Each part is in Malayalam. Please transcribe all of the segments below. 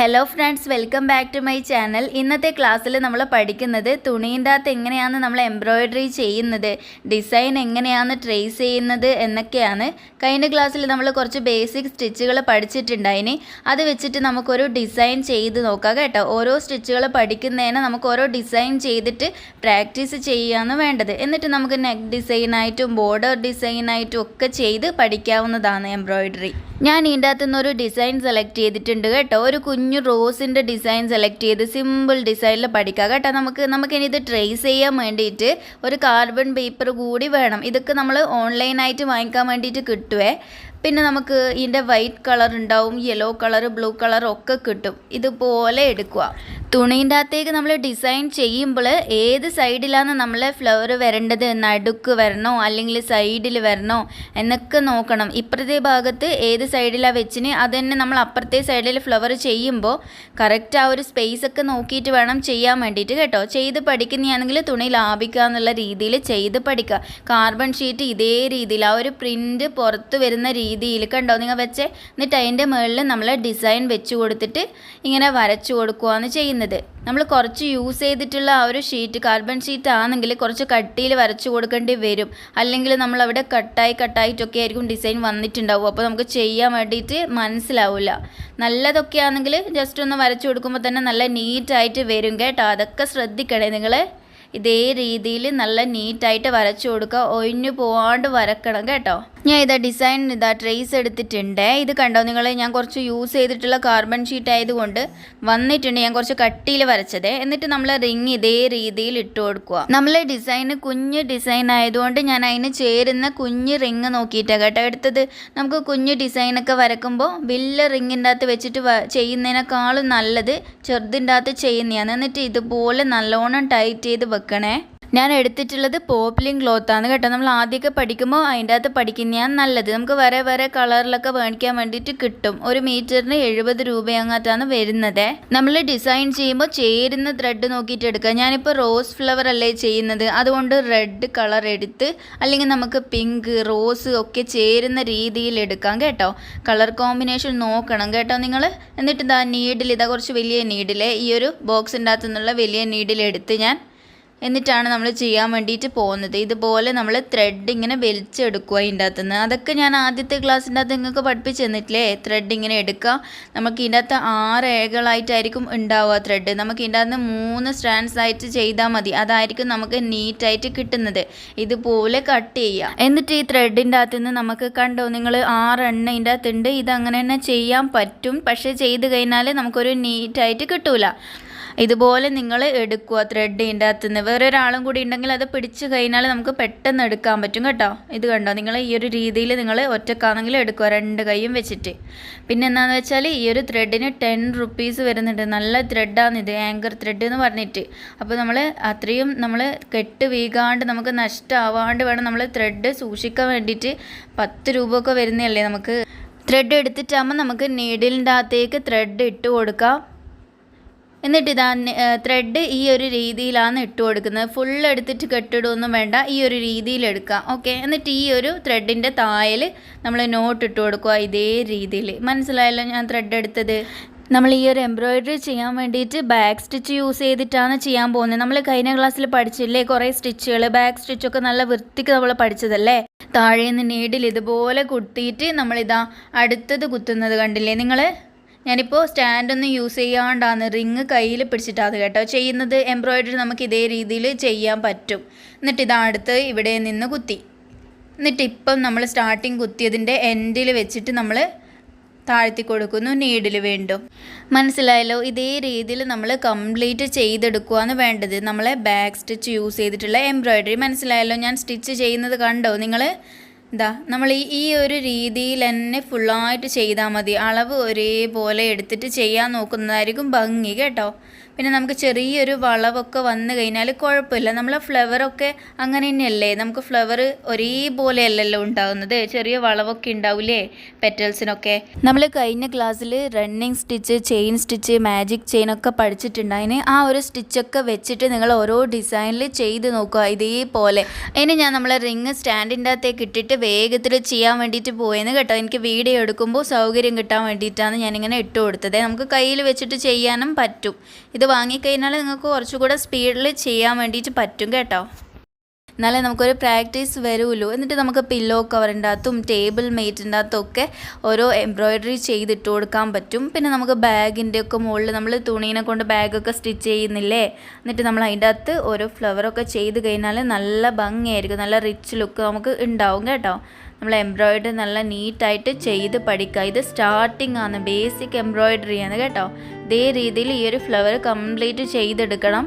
Hello friends welcome back to my channel ഇന്നത്തെ ക്ലാസ്സിൽ നമ്മൾ പഠിക്കുന്നത് തുണീന്റെ അകത്ത് എങ്ങനെയാണ് നമ്മൾ എംബ്രോയിഡറി ചെയ്യുന്നത് ഡിസൈൻ എങ്ങനെയാണ് ട്രേസ് ചെയ്യുന്നത് എന്നൊക്കെയാണ്. കഴിഞ്ഞ ക്ലാസ്സിൽ നമ്മൾ കുറച്ച് ബേസിക് സ്റ്റിച്ചുകൾ പഠിച്ചിട്ടുണ്ടായിനി അത് വെച്ചിട്ട് നമുക്കൊരു ഡിസൈൻ ചെയ്ത് നോക്കാം കേട്ടോ. ഓരോ സ്റ്റിച്ചുകൾ പഠിക്കുന്നതിന് നമുക്ക് ഓരോ ഡിസൈൻ ചെയ്തിട്ട് പ്രാക്ടീസ് ചെയ്യുകയാണ് വേണ്ടത്. എന്നിട്ട് നമുക്ക് നെക്ക് ഡിസൈനായിട്ടും ബോർഡർ ഡിസൈനായിട്ടും ഒക്കെ ചെയ്ത് പഠിക്കാവുന്നതാണ് എംബ്രോയിഡറി ഞാൻ ഇതിന്റെ അകത്തുനിന്ന് ഒരു ഡിസൈൻ സെലക്ട് ചെയ്തിട്ടുണ്ട് കേട്ടോ. ഒരു കുഞ്ഞു റോസിന്റെ ഡിസൈൻ സെലക്ട് ചെയ്ത് സിമ്പിൾ ഡിസൈനിൽ പഠിക്കുക കേട്ടോ. നമുക്ക് നമുക്കിനി ഇത് ട്രേസ് ചെയ്യാൻ വേണ്ടിയിട്ട് ഒരു കാർബൺ പേപ്പർ കൂടി വേണം. ഇതൊക്കെ നമ്മൾ ഓൺലൈനായിട്ട് വാങ്ങിക്കാൻ വേണ്ടിയിട്ട് കിട്ടുവേ. പിന്നെ നമുക്ക് ഇതിന്റെ വൈറ്റ് കളർ ഉണ്ടാവും യെല്ലോ കളർ ബ്ലൂ കളർ ഒക്കെ കിട്ടും. ഇതുപോലെ എടുക്കുക. തുണീന്റെ അകത്തേക്ക് നമ്മൾ ഡിസൈൻ ചെയ്യുമ്പോൾ ഏത് സൈഡിലാണ് നമ്മൾ ഫ്ലവർ വരേണ്ടത്? നടുക്ക് വരണോ? അല്ലെങ്കിൽ സൈഡിൽ വരണോ? എന്നൊക്കെ നോക്കണം. ഇപ്പുറത്തെ ഭാഗത്ത് ഏത് സൈഡിലാണ് വെച്ചിന്? അത് തന്നെ നമ്മൾ അപ്പുറത്തെ സൈഡിൽ ഫ്ലവർ ചെയ്യുമ്പോൾ കറക്റ്റ് ആ ഒരു സ്പേസ് ഒക്കെ നോക്കിയിട്ട് വേണം ചെയ്യാൻ വേണ്ടിയിട്ട് കേട്ടോ. ചെയ്ത് പഠിക്കുന്നതാണെങ്കിൽ തുണി ലാഭിക്കുക എന്നുള്ള രീതിയിൽ ചെയ്ത് പഠിക്കുക. കാർബൺ ഷീറ്റ് ഇതേ രീതിയിൽ ആ ഒരു പ്രിന്റ് പുറത്ത് വരുന്ന രീതിയിൽ കണ്ടോ നിങ്ങൾ വെച്ചേ എന്നിട്ട് അതിന്റെ മുകളിൽ നമ്മൾ ഡിസൈൻ വെച്ച് കൊടുത്തിട്ട് ഇങ്ങനെ വരച്ചു കൊടുക്കുകയാണ് ചെയ്യുന്നത്. നമ്മൾ കുറച്ച് യൂസ് ചെയ്തിട്ടുള്ള ആ ഒരു ഷീറ്റ് കാർബൺ ഷീറ്റ് ആണെങ്കിൽ കുറച്ച് കട്ടിയിൽ വരച്ചു കൊടുക്കേണ്ടി വരും. അല്ലെങ്കിൽ നമ്മളവിടെ കട്ടായി കട്ടായിട്ടൊക്കെ ആയിരിക്കും ഡിസൈൻ വന്നിട്ടുണ്ടാവും അപ്പോൾ നമുക്ക് ചെയ്യാൻ വേണ്ടിയിട്ട് മനസ്സിലാവില്ല. നല്ലതൊക്കെ ആണെങ്കിൽ ജസ്റ്റ് ഒന്ന് വരച്ചു കൊടുക്കുമ്പോൾ തന്നെ നല്ല നീറ്റായിട്ട് വരും കേട്ടോ. അതൊക്കെ ശ്രദ്ധിക്കണേ നിങ്ങൾ. ഇതേ രീതിയിൽ നല്ല നീറ്റായിട്ട് വരച്ചു കൊടുക്കുക. ഒഴിഞ്ഞു പോവാണ്ട് വരക്കണം കേട്ടോ. ഞാൻ ഇതാ ഡിസൈൻ ഇതാ ട്രേസ് എടുത്തിട്ടുണ്ട്. ഇത് കണ്ടോ? നിങ്ങൾ ഞാൻ കുറച്ച് യൂസ് ചെയ്തിട്ടുള്ള കാർബൺ ഷീറ്റ് ആയതുകൊണ്ട് വന്നിട്ടുണ്ട്. ഞാൻ കുറച്ച് കട്ടിയിൽ വരച്ചത്. എന്നിട്ട് നമ്മൾ റിങ് ഇതേ രീതിയിൽ ഇട്ട് കൊടുക്കുക. നമ്മൾ ഡിസൈൻ കുഞ്ഞ് ഡിസൈൻ ആയതുകൊണ്ട് ഞാൻ അതിന് ചേരുന്ന കുഞ്ഞ് റിങ് നോക്കിയിട്ടാണ് കേട്ടോ എടുത്തത്. നമുക്ക് കുഞ്ഞ് ഡിസൈനൊക്കെ വരക്കുമ്പോൾ വലിയ റിങ്ങിന്റെ അകത്ത് വെച്ചിട്ട് ചെയ്യുന്നതിനേക്കാളും നല്ലത് ചെറുതിന്റെ അകത്ത് ചെയ്യുന്നതാണ്. എന്നിട്ട് ഇതുപോലെ നല്ലോണം ടൈറ്റ് ചെയ്ത് വെക്കണേ. ഞാൻ എടുത്തിട്ടുള്ളത് ക്ലോത്ത് ആണ് കേട്ടോ. നമ്മൾ ആദ്യമൊക്കെ പഠിക്കുമ്പോൾ അതിന്റെ അകത്ത് പഠിക്കുന്നതാണ് നല്ലത്. നമുക്ക് വേറെ വേറെ കളറിലൊക്കെ മേടിക്കാൻ വേണ്ടിയിട്ട് കിട്ടും. ഒരു മീറ്ററിന് എഴുപത് രൂപയങ്ങാട്ടാണ് വരുന്നത്. നമ്മൾ ഡിസൈൻ ചെയ്യുമ്പോൾ ചേരുന്ന ത്രെഡ് നോക്കിയിട്ട് എടുക്കുക ഞാനിപ്പോൾ റോസ് ഫ്ലവർ അല്ലേ ചെയ്യുന്നത്. അതുകൊണ്ട് റെഡ് കളർ എടുത്ത് അല്ലെങ്കിൽ നമുക്ക് പിങ്ക് റോസ് ഒക്കെ ചേരുന്ന രീതിയിൽ എടുക്കാം കേട്ടോ. കളർ കോമ്പിനേഷൻ നോക്കണം കേട്ടോ നിങ്ങൾ. എന്നിട്ട് ഇതാ നീഡിൽ ഇതാ കുറച്ച് വലിയ നീഡിലെ ഈ ഒരു ബോക്സിന്റെ അകത്തുനിന്നുള്ള വലിയ നീഡിൽ എടുത്ത് ഞാൻ എന്നിട്ടാണ് നമ്മൾ ചെയ്യാൻ വേണ്ടിയിട്ട് പോകുന്നത്. ഇതുപോലെ നമ്മൾ ത്രെഡ് ഇങ്ങനെ വലിച്ചെടുക്കുക അതിന്റെ അകത്തുനിന്ന്. അതൊക്കെ ഞാൻ ആദ്യത്തെ ക്ലാസ്സിന്റെ അകത്ത് നിങ്ങൾക്ക് പഠിപ്പിച്ച് തന്നിട്ടില്ലേ? ത്രെഡ് ഇങ്ങനെ എടുക്കുക. നമുക്ക് ഇതിന്റെ അകത്ത് ആറ് ഏകളായിട്ടായിരിക്കും ഉണ്ടാവുക ത്രെഡ് നമുക്ക് ഇതിന്റെ അകത്ത് മൂന്ന് സ്റ്റാൻഡ്സ് ആയിട്ട് ചെയ്താൽ മതി. അതായിരിക്കും നമുക്ക് നീറ്റായിട്ട് കിട്ടുന്നത്. ഇതുപോലെ കട്ട് ചെയ്യുക. എന്നിട്ട് ഈ ത്രെഡിന്റെ അകത്ത് നിന്ന് നമുക്ക് കണ്ടോ നിങ്ങൾ ആറെണ്ണ ഇതിന്റെ അകത്തുണ്ട്. ഇത് അങ്ങനെ തന്നെ ചെയ്യാൻ പറ്റും. പക്ഷേ ചെയ്ത് കഴിഞ്ഞാൽ നമുക്കൊരു നീറ്റായിട്ട് കിട്ടൂല. ഇതുപോലെ നിങ്ങൾ എടുക്കുക ത്രെഡിന്റെ ഇതിന്റെ അകത്ത് നിന്ന്. വേറെ ഒരാളും കൂടി ഉണ്ടെങ്കിൽ അത് പിടിച്ച് കഴിഞ്ഞാൽ നമുക്ക് പെട്ടെന്ന് എടുക്കാൻ പറ്റും കേട്ടോ. ഇത് കണ്ടോ? നിങ്ങൾ ഈ ഒരു രീതിയിൽ നിങ്ങൾ ഒറ്റക്കാണെങ്കിൽ എടുക്കുക രണ്ട് കൈയും വെച്ചിട്ട്. പിന്നെ എന്താണെന്ന് വെച്ചാൽ ഈ ഒരു ത്രെഡിന് ടെൻ റുപ്പീസ് വരുന്നുണ്ട്. നല്ല ത്രെഡാണ് ഇത് ആങ്കർ ത്രെഡ് എന്ന് പറഞ്ഞിട്ട്. അപ്പോൾ നമ്മൾ അത്രയും നമ്മൾ കെട്ട് വീകാണ്ട് നമുക്ക് നഷ്ടമാവാണ്ട് വേണം നമ്മൾ ത്രെഡ് സൂക്ഷിക്കാൻ വേണ്ടിയിട്ട് പത്ത് രൂപ ഒക്കെ വരുന്നതല്ലേ നമുക്ക്. ത്രെഡ് എടുത്തിട്ടാകുമ്പോൾ നമുക്ക് നീഡിലിന്റെ അകത്തേക്ക് ത്രെഡ് ഇട്ട് കൊടുക്കാം. എന്നിട്ട് ഇതാ ത്രെഡ് ഈ ഒരു രീതിയിലാണ് ഇട്ട് കൊടുക്കുന്നത്. ഫുൾ എടുത്തിട്ട് കെട്ടിടുമൊന്നും വേണ്ട. ഈ ഒരു രീതിയിൽ എടുക്കാം ഓക്കെ എന്നിട്ട് ഈ ഒരു ത്രെഡിന്റെ തായൽ നമ്മൾ നോട്ട് ഇട്ട് കൊടുക്കുക ഇതേ രീതിയിൽ മനസ്സിലായല്ലോ ഞാൻ ത്രെഡ് എടുത്തത്? നമ്മൾ ഈ ഒരു എംബ്രോയിഡറി ചെയ്യാൻ വേണ്ടിയിട്ട് ബാക്ക് സ്റ്റിച്ച് യൂസ് ചെയ്തിട്ടാണ് ചെയ്യാൻ പോകുന്നത്. നമ്മൾ കഴിഞ്ഞ ക്ലാസ്സിൽ പഠിച്ചില്ലേ? കുറേ സ്റ്റിച്ചുകൾ ബാക്ക് സ്റ്റിച്ചൊക്കെ നല്ല വൃത്തിക്ക് നമ്മൾ പഠിച്ചതല്ലേ? താഴേന്ന് നീഡിൽ ഇതുപോലെ കുത്തിയിട്ട് നമ്മളിതാ അടുത്തത് കുത്തുന്നത് കണ്ടില്ലേ? നിങ്ങൾ ഞാനിപ്പോൾ സ്റ്റാൻഡൊന്നും യൂസ് ചെയ്യാണ്ടാണ് റിങ് കയ്യിൽ പിടിച്ചിട്ടാണ് കേട്ടോ. ചെയ്യുന്നത് എംബ്രോയിഡറി നമുക്ക് ഇതേ രീതിയിൽ ചെയ്യാൻ പറ്റും. എന്നിട്ട് ഇതാ അടുത്ത് ഇവിടെ നിന്ന് കുത്തി. എന്നിട്ട് ഇപ്പം നമ്മൾ സ്റ്റാർട്ടിങ് കുത്തിയതിന്റെ എൻഡിൽ വെച്ചിട്ട് നമ്മൾ താഴ്ത്തി കൊടുക്കുന്നു നീഡിൽ വീണ്ടും. മനസ്സിലായല്ലോ? ഇതേ രീതിയിൽ നമ്മൾ കംപ്ലീറ്റ് ചെയ്തെടുക്കുകയാണ് വേണ്ടത്. നമ്മളെ ബാക്ക് സ്റ്റിച്ച് യൂസ് ചെയ്തിട്ടുള്ള എംബ്രോയിഡറി മനസ്സിലായല്ലോ? ഞാൻ സ്റ്റിച്ച് ചെയ്യുന്നത് കണ്ടോ? നിങ്ങൾ ഇതാ നമ്മൾ ഈ ഈ ഒരു രീതിയിൽ തന്നെ ഫുള്ളായിട്ട് ചെയ്താൽ മതി. അളവ് ഒരേപോലെ എടുത്തിട്ട് ചെയ്യാൻ നോക്കുന്നതായിരിക്കും ഭംഗി കേട്ടോ? പിന്നെ നമുക്ക് ചെറിയൊരു വളവൊക്കെ വന്നു കഴിഞ്ഞാൽ കുഴപ്പമില്ല. നമ്മളെ ഫ്ലവറൊക്കെ അങ്ങനെ തന്നെയല്ലേ നമുക്ക് ഫ്ലവർ ഒരേപോലെ അല്ലല്ലോ ഉണ്ടാകുന്നത് ചെറിയ വളവൊക്കെ ഉണ്ടാവില്ലേ പെറ്റൽസിനൊക്കെ നമ്മൾ കഴിഞ്ഞ ക്ലാസ്സിൽ running stitch chain stitch magic chain ഒക്കെ പഠിച്ചിട്ടുണ്ടായിന് ആ ഒരു സ്റ്റിച്ചൊക്കെ വെച്ചിട്ട് നിങ്ങൾ ഓരോ ഡിസൈനിൽ ചെയ്ത് നോക്കുക ഇതേപോലെ. ഇനി ഞാൻ നമ്മളെ റിങ് സ്റ്റാൻഡിന്റെ അകത്തേക്ക് ഇട്ടിട്ട് വേഗത്തിൽ ചെയ്യാൻ വേണ്ടിയിട്ട് പോയെന്ന് കേട്ടോ. എനിക്ക് വീഡിയോ എടുക്കുമ്പോൾ സൗകര്യം കിട്ടാൻ വേണ്ടിയിട്ടാണ് ഞാനിങ്ങനെ ഇട്ട് കൊടുത്തത്. നമുക്ക് കയ്യിൽ വെച്ചിട്ട് ചെയ്യാനും പറ്റും. ഇത് വാങ്ങിക്കഴിഞ്ഞാൽ നിങ്ങൾക്ക് കുറച്ചുകൂടെ സ്പീഡിൽ ചെയ്യാൻ വേണ്ടിയിട്ട് പറ്റും കേട്ടോ. എന്നാലേ നമുക്കൊരു പ്രാക്ടീസ് വരുമല്ലോ എന്നിട്ട് നമുക്ക് പില്ലോ കവറിന്റെ അകത്തും ടേബിൾ മേറ്റിന്റെ ഒക്കെ ഓരോ എംബ്രോയിഡറി ചെയ്തിട്ട് കൊടുക്കാൻ പറ്റും. പിന്നെ നമുക്ക് ബാഗിന്റെ ഒക്കെ മുകളിൽ നമ്മൾ തുണീനെ കൊണ്ട് ബാഗൊക്കെ സ്റ്റിച്ച് ചെയ്യുന്നില്ലേ? എന്നിട്ട് നമ്മൾ അതിന്റെ അകത്ത് ഓരോ ഫ്ലവറൊക്കെ ചെയ്ത് കഴിഞ്ഞാൽ നല്ല ഭംഗിയായിരിക്കും. നല്ല റിച്ച് ലുക്ക് നമുക്ക് ഉണ്ടാവും കേട്ടോ. നമ്മൾ എംബ്രോയിഡറി നല്ല നീറ്റായിട്ട് ചെയ്ത് പഠിക്കുക. ഇത് സ്റ്റാർട്ടിംഗ് ആണ് ബേസിക് എംബ്രോയിഡറി ആണ് കേട്ടോ. ഇതേ രീതിയിൽ ഈ ഒരു ഫ്ലവർ കംപ്ലീറ്റ് ചെയ്തെടുക്കണം.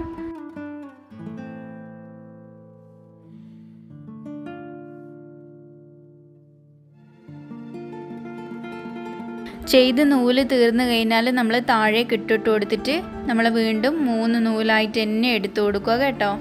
ചെയ്ത് നൂൽ തീർന്നു കഴിഞ്ഞാൽ നമ്മൾ താഴേക്ക് ഇട്ടിട്ട് കൊടുത്തിട്ട് നമ്മൾ വീണ്ടും മൂന്ന് നൂലായിട്ട് തന്നെ എടുത്തു കൊടുക്കുക കേട്ടോ.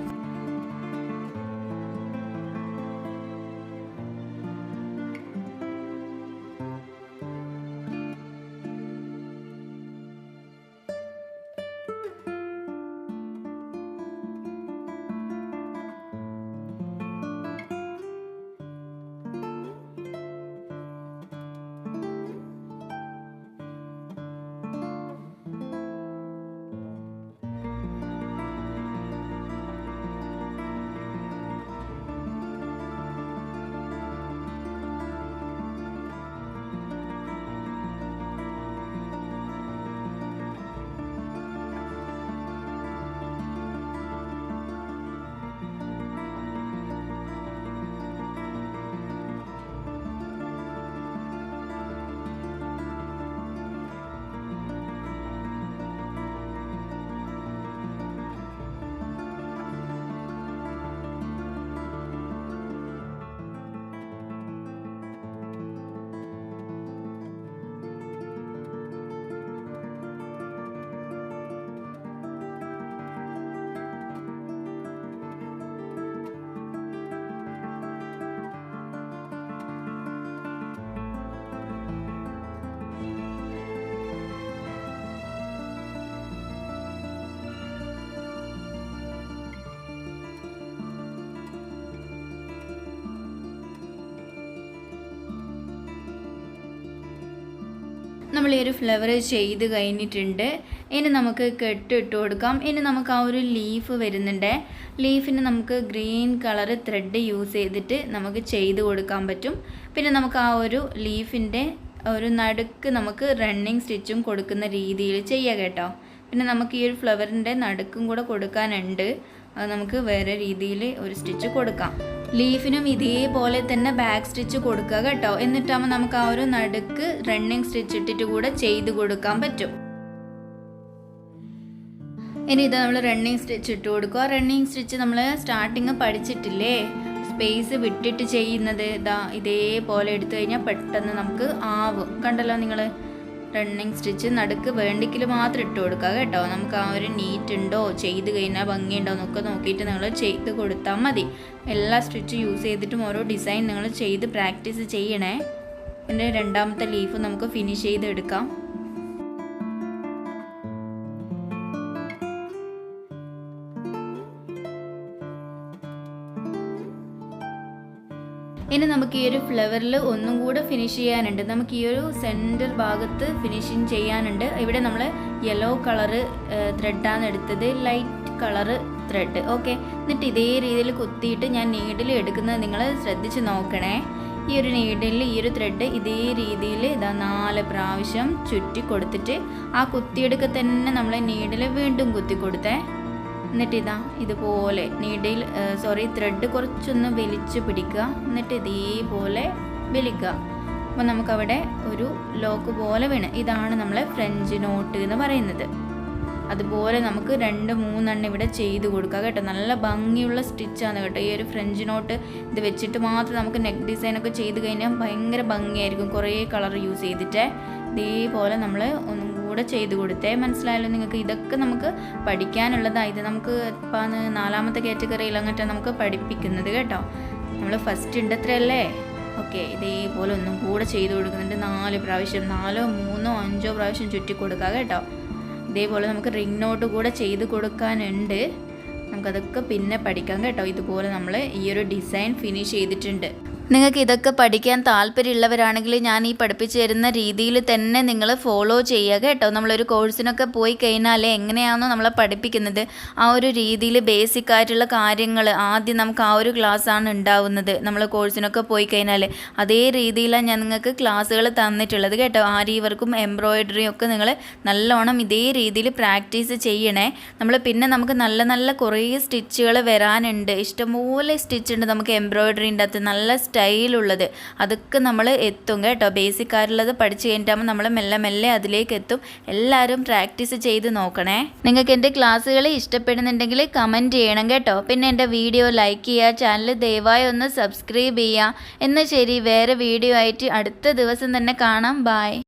നമ്മൾ ഈ ഒരു ഫ്ലവർ ചെയ്ത് കഴിഞ്ഞിട്ടുണ്ട്. ഇനി നമുക്ക് കെട്ട് ഇട്ട് കൊടുക്കാം. ഇനി നമുക്ക് ആ ഒരു ലീഫ് വരുന്നുണ്ട്. ലീഫിന് നമുക്ക് ഗ്രീൻ കളർ ത്രെഡ് യൂസ് ചെയ്തിട്ട് നമുക്ക് ചെയ്ത് കൊടുക്കാൻ പറ്റും. പിന്നെ നമുക്ക് ആ ഒരു ലീഫിന്റെ ഒരു നടുക്ക് നമുക്ക് റണ്ണിങ് സ്റ്റിച്ചും കൊടുക്കുന്ന രീതിയിൽ ചെയ്യുക കേട്ടോ. പിന്നെ നമുക്ക് ഈ ഒരു ഫ്ലവറിന്റെ നടുക്കും കൂടെ കൊടുക്കാനുണ്ട്. അത് നമുക്ക് വേറെ രീതിയിൽ ഒരു സ്റ്റിച്ച് കൊടുക്കാം. ലീഫിനും ഇതേപോലെ തന്നെ ബാക്ക് സ്റ്റിച്ച് കൊടുക്കുക കേട്ടോ. എന്നിട്ടാകുമ്പോൾ നമുക്ക് ആ ഒരു നടുക്ക് റണ്ണിങ് സ്റ്റിച്ച് ഇട്ടിട്ട് കൂടെ ചെയ്ത് കൊടുക്കാൻ പറ്റും. ഇനി ഇത് നമ്മൾ റണ്ണിങ് സ്റ്റിച്ച് ഇട്ട് കൊടുക്കുക റണ്ണിങ് സ്റ്റിച്ച് നമ്മൾ സ്റ്റാർട്ടിങ് പഠിച്ചിട്ടില്ലേ? സ്പേസ് വിട്ടിട്ട് ചെയ്യുന്നത് ഇതാ ഇതേപോലെ എടുത്തു കഴിഞ്ഞാൽ പെട്ടെന്ന് നമുക്ക് ആവും. കണ്ടല്ലോ നിങ്ങൾ റണ്ണിങ് സ്റ്റിച്ച് നടുക്ക് വേണ്ടിക്കിൽ മാത്രം ഇട്ട് കൊടുക്കുക കേട്ടോ. നമുക്ക് ആ ഒരു നീറ്റ് ഉണ്ടോ ചെയ്ത് കഴിഞ്ഞാൽ ഭംഗിയുണ്ടോ എന്നൊക്കെ നോക്കിയിട്ട് നിങ്ങൾ ചെയ്ത് കൊടുത്താൽ മതി. എല്ലാ സ്റ്റിച്ച് യൂസ് ചെയ്തിട്ടും ഓരോ ഡിസൈൻ നിങ്ങൾ ചെയ്ത് പ്രാക്ടീസ് ചെയ്യണേ. എന്റെ രണ്ടാമത്തെ ലീഫ് നമുക്ക് ഫിനിഷ് ചെയ്തെടുക്കാം. ഇനി നമുക്ക് ഈ ഒരു ഫ്ലവറിൽ ഒന്നും കൂടെ ഫിനിഷ് ചെയ്യാനുണ്ട്. നമുക്ക് ഈ ഒരു സെന്റർ ഭാഗത്ത് ഫിനിഷിങ് ചെയ്യാനുണ്ട്. ഇവിടെ നമ്മൾ യെല്ലോ കളറ് ത്രെഡാണ് എടുത്തത്. ലൈറ്റ് കളറ് ത്രെഡ് ഓക്കെ എന്നിട്ട് ഇതേ രീതിയിൽ കുത്തിയിട്ട് ഞാൻ നീഡിൽ എടുക്കുന്നത് നിങ്ങൾ ശ്രദ്ധിച്ച് നോക്കണേ. ഈ ഒരു നീഡിൽ ഈ ഒരു ത്രെഡ് ഇതേ രീതിയിൽ ഇതാ നാല് പ്രാവശ്യം ചുറ്റി കൊടുത്തിട്ട് ആ കുത്തിയെടുക്ക തന്നെ നമ്മൾ നീഡിൽ വീണ്ടും കുത്തി കൊടുത്തേ എന്നിട്ട് ഇതാ ഇതുപോലെ നീഡിൽ സോറി ത്രെഡ് കുറച്ചൊന്ന് വലിച്ചു പിടിക്കുക. എന്നിട്ട് ഇതേപോലെ വലിക്കുക. അപ്പോൾ നമുക്കവിടെ ഒരു ലോക്ക് പോലെ വീണ്. ഇതാണ് നമ്മളെ ഫ്രഞ്ച് നോട്ട് എന്ന് പറയുന്നത്. അതുപോലെ നമുക്ക് രണ്ട് മൂന്നെണ്ണം ഇവിടെ ചെയ്ത് കൊടുക്കുക കേട്ടോ. നല്ല ഭംഗിയുള്ള സ്റ്റിച്ചാണ് കേട്ടോ. ഈ ഒരു ഫ്രഞ്ച് നോട്ട് ഇത് വെച്ചിട്ട് മാത്രം നമുക്ക് നെക്ക് ഡിസൈനൊക്കെ ചെയ്ത് കഴിഞ്ഞാൽ ഭയങ്കര ഭംഗിയായിരിക്കും. കുറേ കളർ യൂസ് ചെയ്തിട്ട്. ഇതേപോലെ നമ്മൾ ഒന്നും കൂടെ ചെയ്തു കൊടുത്തേ. മനസ്സിലായല്ലോ നിങ്ങൾക്ക് ഇതൊക്കെ നമുക്ക് പഠിക്കാനുള്ളതാണ് ഇത് നമുക്ക് ഇപ്പം നാലാമത്തെ കാറ്റഗറിയിൽ അങ്ങോട്ട് നമുക്ക് പഠിപ്പിക്കുന്നത് കേട്ടോ. നമ്മൾ ഫസ്റ്റ് ഉണ്ട് അത്രയല്ലേ ഓക്കെ ഇതേപോലെ ഒന്നും കൂടെ ചെയ്തു കൊടുക്കുന്നുണ്ട്. നാല് പ്രാവശ്യം നാലോ മൂന്നോ അഞ്ചോ പ്രാവശ്യം ചുറ്റി കൊടുക്കുക കേട്ടോ. ഇതേപോലെ നമുക്ക് റിംഗ് നോട്ട് കൂടെ ചെയ്ത് കൊടുക്കാനുണ്ട്. നമുക്കതൊക്കെ പിന്നെ പഠിക്കാം കേട്ടോ. ഇതുപോലെ നമ്മൾ ഈ ഒരു ഡിസൈൻ ഫിനിഷ് ചെയ്തിട്ടുണ്ട്. നിങ്ങൾക്ക് ഇതൊക്കെ പഠിക്കാൻ താല്പര്യമുള്ളവരാണെങ്കിൽ ഞാൻ ഈ പഠിപ്പിച്ചു തരുന്ന രീതിയിൽ തന്നെ നിങ്ങൾ ഫോളോ ചെയ്യുക കേട്ടോ. നമ്മളൊരു കോഴ്സിനൊക്കെ പോയി കഴിഞ്ഞാൽ എങ്ങനെയാണോ നമ്മളെ പഠിപ്പിക്കുന്നത്. ആ ഒരു രീതിയിൽ ബേസിക് ആയിട്ടുള്ള കാര്യങ്ങൾ ആദ്യം നമുക്ക് ആ ഒരു ക്ലാസ്സാണ് ഉണ്ടാവുന്നത്. നമ്മൾ കോഴ്സിനൊക്കെ പോയി കഴിഞ്ഞാൽ അതേ രീതിയിലാണ് ഞാൻ നിങ്ങൾക്ക് ക്ലാസ്സുകൾ തന്നിട്ടുള്ളത് കേട്ടോ. ആരി വർക്കും എംബ്രോയിഡറിയും ഒക്കെ നിങ്ങൾ നല്ലോണം ഇതേ രീതിയിൽ പ്രാക്ടീസ് ചെയ്യണേ. നമ്മൾ പിന്നെ നമുക്ക് നല്ല നല്ല കുറേ സ്റ്റിച്ചുകൾ വരാനുണ്ട്. ഇഷ്ടംപോലെ സ്റ്റിച്ചുണ്ട് നമുക്ക് എംബ്രോയിഡറിന്റെ അകത്ത്. നല്ല സ്റ്റൈലുള്ളത്. അതൊക്കെ നമ്മൾ എത്തും കേട്ടോ. ബേസിക് ആയിട്ടുള്ളത് പഠിച്ചു കഴിഞ്ഞിട്ടാകുമ്പോൾ നമ്മൾ മെല്ലെ മെല്ലെ അതിലേക്ക് എത്തും. എല്ലാവരും പ്രാക്ടീസ് ചെയ്ത് നോക്കണേ. നിങ്ങൾക്ക് എന്റെ ക്ലാസ്സുകൾ ഇഷ്ടപ്പെടുന്നുണ്ടെങ്കിൽ കമന്റ് ചെയ്യണം കേട്ടോ. പിന്നെ എന്റെ വീഡിയോ ലൈക്ക് ചെയ്യുക ചാനൽ ദയവായി ഒന്ന് സബ്സ്ക്രൈബ് ചെയ്യുക. എന്നാൽ ശരി വേറെ വീഡിയോ ആയിട്ട് അടുത്ത ദിവസം തന്നെ കാണാം. ബായ്